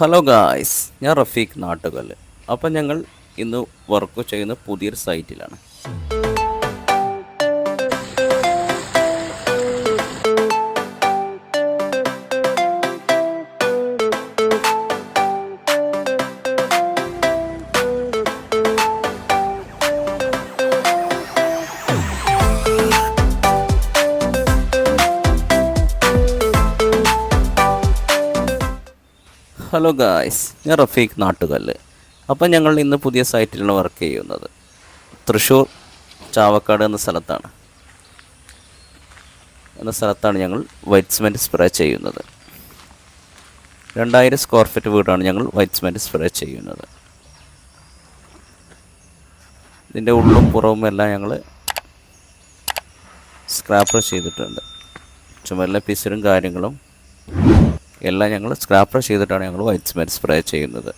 Hello guys ഞാൻ റഫീഖ് നാട്ടുകല്ല്. അപ്പം ഞങ്ങൾ ഇന്ന് വർക്ക് ചെയ്യുന്ന പുതിയൊരു സൈറ്റിലാണ് ഹലോ ഗായ്സ് ഞാൻ റഫീഖ് നാട്ടുകല്ല്. അപ്പം ഞങ്ങൾ ഇന്ന് പുതിയ സൈറ്റിലാണ് വർക്ക് ചെയ്യുന്നത്. തൃശ്ശൂർ ചാവക്കാട് എന്ന സ്ഥലത്താണ്. എന്ന സ്ഥലത്താണ് ഞങ്ങൾ വൈറ്റ് സിമെന്റ് സ്പ്രേ ചെയ്യുന്നത്. രണ്ടായിരം സ്ക്വയർ ഫീറ്റ് വീടാണ് ഞങ്ങൾ വൈറ്റ് സിമെന്റ് സ്പ്രേ ചെയ്യുന്നത്. ഇതിന്റെ ഉള്ളും പുറവും എല്ലാം ഞങ്ങൾ സ്ക്രാപ്പർ ചെയ്തിട്ടുണ്ട്. ചുമലിലെ പിസിലും കാര്യങ്ങളും എല്ലാം ഞങ്ങൾ സ്ക്രാപ്പർ ചെയ്തിട്ടാണ് ഞങ്ങൾ വൈറ്റ് സിമെന്റ് സ്പ്രേ ചെയ്യുന്നത്.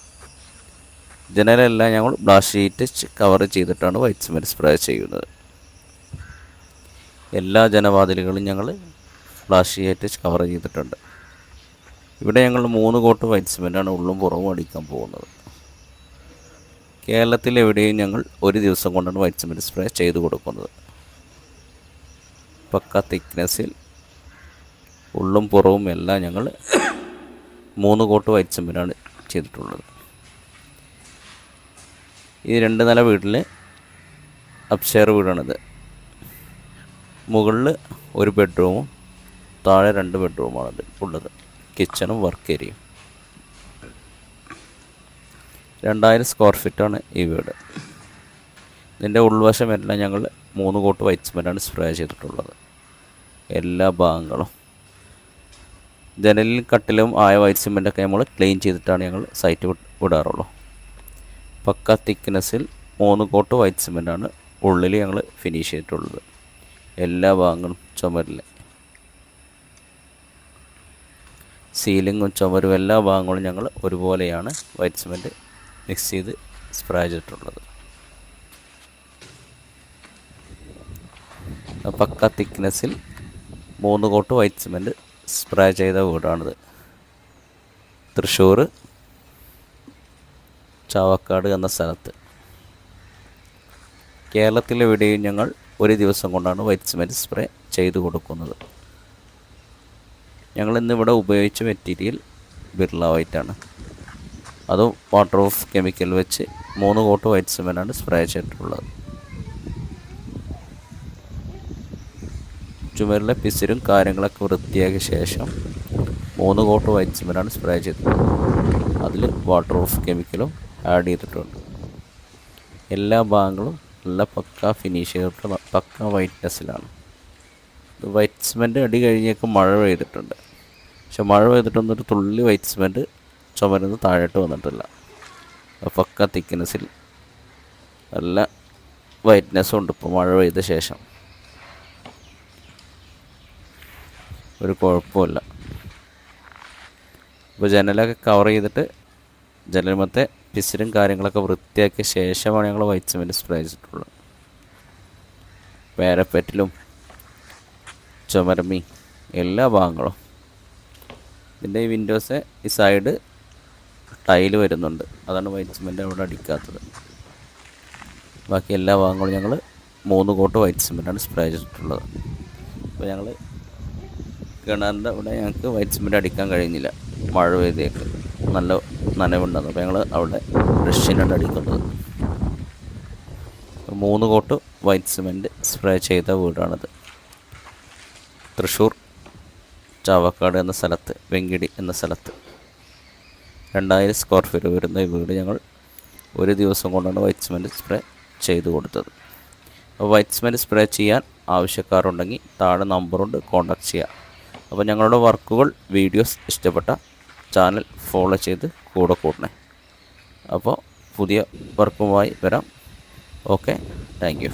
ജനലെല്ലാം ഞങ്ങൾ ബ്ലാഷ് ഷീറ്റ് കവർ ചെയ്തിട്ടാണ് വൈറ്റ് സിമെന്റ് സ്പ്രേ ചെയ്യുന്നത്. എല്ലാ ജനവാതിലുകളും ഞങ്ങൾ ഫ്ലാഷ് ഷീറ്റ് കവർ ചെയ്തിട്ടുണ്ട്. ഇവിടെ ഞങ്ങൾ മൂന്ന് കോട്ട് വൈറ്റ് സിമെന്റാണ് ഉള്ളും പുറവും അടിക്കാൻ പോകുന്നത്. കേരളത്തിൽ എവിടെയും ഞങ്ങൾ ഒരു ദിവസം കൊണ്ടാണ് വൈറ്റ് സിമെന്റ് സ്പ്രേ ചെയ്ത് കൊടുക്കുന്നത്. പക്ക തിക്നെസ്സിൽ ഉള്ളും പുറവും എല്ലാം ഞങ്ങൾ മൂന്ന് കോട്ട് വൈറ്റ് സിമെന്റാണ് ചെയ്തിട്ടുള്ളത്. ഈ രണ്ട് നില വീട്ടിൽ അപ്ഷെയർ വീടാണിത്. മുകളിൽ ഒരു ബെഡ്റൂമും താഴെ രണ്ട് ബെഡ്റൂമാണ് ഉള്ളത്. കിച്ചണും വർക്ക് ഏരിയയും രണ്ടായിരം സ്ക്വയർ ഫീറ്റാണ് ഈ വീട്. ഇതിന്റെ ഉൾവശം എല്ലാം ഞങ്ങൾ മൂന്ന് കോട്ട് വൈറ്റ് സിമെന്റാണ് സ്പ്രേ ചെയ്തിട്ടുള്ളത്. എല്ലാ ഭാഗങ്ങളും ജനലിലും കട്ടിലും ആയ വൈറ്റ് സിമെന്റൊക്കെ നമ്മൾ ക്ലീൻ ചെയ്തിട്ടാണ് ഞങ്ങൾ സൈറ്റ് വിടാറുള്ളൂ. പക്ക തിക്നെസ്സിൽ മൂന്ന് കോട്ട് വൈറ്റ് സിമെന്റാണ് ഉള്ളിൽ ഞങ്ങൾ ഫിനിഷ് ചെയ്തിട്ടുള്ളത്. എല്ലാ ഭാഗങ്ങളും ചുമരില്ല സീലിങ്ങും ചുമരും എല്ലാ ഭാഗങ്ങളും ഞങ്ങൾ ഒരുപോലെയാണ് വൈറ്റ് സിമെന്റ് മിക്സ് ചെയ്ത് സ്പ്രേ ചെയ്തിട്ടുള്ളത്. പക്ക തിക്നെസ്സിൽ മൂന്ന് കോട്ട് വൈറ്റ് സിമെന്റ് സ്പ്രേ ചെയ്ത വീടാണിത്. തൃശ്ശൂർ ചാവക്കാട് എന്ന സ്ഥലത്ത്. കേരളത്തിലെ കേരളത്തിലെവിടെയും ഞങ്ങൾ ഒരു ദിവസം കൊണ്ടാണ് വൈറ്റ് സിമെന്റ് സ്പ്രേ ചെയ്തു കൊടുക്കുന്നത്. ഞങ്ങൾ ഇന്നിവിടെ ഉപയോഗിച്ച മെറ്റീരിയൽ ബിർള വൈറ്റാണ്. അതും വാട്ടർ ഓഫ് കെമിക്കൽ വെച്ച് മൂന്ന് കോട്ട് വൈറ്റ് സിമെന്റാണ് സ്പ്രേ ചെയ്തിട്ടുള്ളത്. ചുമരിലെ പിസിലും കാര്യങ്ങളൊക്കെ വൃത്തിയാക്കിയ ശേഷം മൂന്ന് കോട്ട് വൈറ്റ് സിമെന്റാണ് സ്പ്രേ ചെയ്തത്. അതിൽ വാട്ടർ പ്രൂഫ് കെമിക്കലും ആഡ് ചെയ്തിട്ടുണ്ട്. എല്ലാ ഭാഗങ്ങളും നല്ല പക്ക ഫിനിഷ് ചെയ്തിട്ട് പക്ക വൈറ്റ്നെസ്സിലാണ് വൈറ്റ് സിമെന്റ് അടി കഴിഞ്ഞൊക്കെ മഴ പെയ്തിട്ടുണ്ട്. പക്ഷെ മഴ പെയ്തിട്ടൊന്നും ഒരു തുള്ളി വൈറ്റ് സിമെന്റ് ചുമരുന്ന് താഴോട്ട് വന്നിട്ടില്ല. പക്ക തിക്നെസ്സിൽ നല്ല വൈറ്റ്നെസ്സും ഉണ്ട് ഇപ്പോൾ മഴ പെയ്ത ശേഷം. ഒരു കുഴപ്പമില്ല. ഇപ്പോൾ ജനലൊക്കെ കവർ ചെയ്തിട്ട് ജനൽമത്തെ പിസിലും കാര്യങ്ങളൊക്കെ വൃത്തിയാക്കിയ ശേഷമാണ് ഞങ്ങൾ വൈറ്റ് സിമെന്റ് സ്പ്രേ ചെയ്തിട്ടുള്ളത്. പേരപ്പറ്റിലും ചുമരമി എല്ലാ ഭാഗങ്ങളും. ഇതിന്റെ ഈ വിൻഡോസ് ഈ സൈഡ് ടൈൽ വരുന്നുണ്ട്. അതാണ് വൈറ്റ് സിമെന്റ് അവിടെ അടിക്കാത്തത്. ബാക്കി എല്ലാ ഭാഗങ്ങളും ഞങ്ങൾ മൂന്ന് കോട്ട് വൈറ്റ് സിമെന്റാണ് സ്പ്രേ ചെയ്തിട്ടുള്ളത്. അപ്പോൾ ഞങ്ങൾ കിണറിന്റെ അവിടെ ഞങ്ങൾക്ക് വൈറ്റ് സിമെന്റ് അടിക്കാൻ കഴിയുന്നില്ല. മഴ പെയ്തേക്ക്. നല്ല നനവുണ്ടായിരുന്നു. അപ്പോൾ ഞങ്ങൾ അവിടെ ബ്രഷിനാണ് അടിക്കുന്നത്. മൂന്ന് കോട്ട് വൈറ്റ് സിമെന്റ് സ്പ്രേ ചെയ്ത വീടാണിത്. തൃശ്ശൂർ ചാവക്കാട് എന്ന സ്ഥലത്ത് വെങ്കിടി എന്ന സ്ഥലത്ത് രണ്ടായിരം സ്ക്വയർ ഫീറ്റ് വരുന്ന ഈ വീട് ഞങ്ങൾ ഒരു ദിവസം കൊണ്ടാണ് വൈറ്റ് സിമെന്റ് സ്പ്രേ ചെയ്ത് കൊടുത്തത്. അപ്പോൾ വൈറ്റ് സിമെന്റ് സ്പ്രേ ചെയ്യാൻ ആവശ്യക്കാരുണ്ടെങ്കിൽ താഴെ നമ്പറുണ്ട് കോൺടാക്ട് ചെയ്യുക. അപ്പോൾ ഞങ്ങളുടെ വർക്കുകൾ വീഡിയോസ് ഇഷ്ടപ്പെട്ട ചാനൽ ഫോളോ ചെയ്ത് കൂടെ കൂടണേ. അപ്പോൾ പുതിയ വർക്കുമായി വരാം. Okay thank you.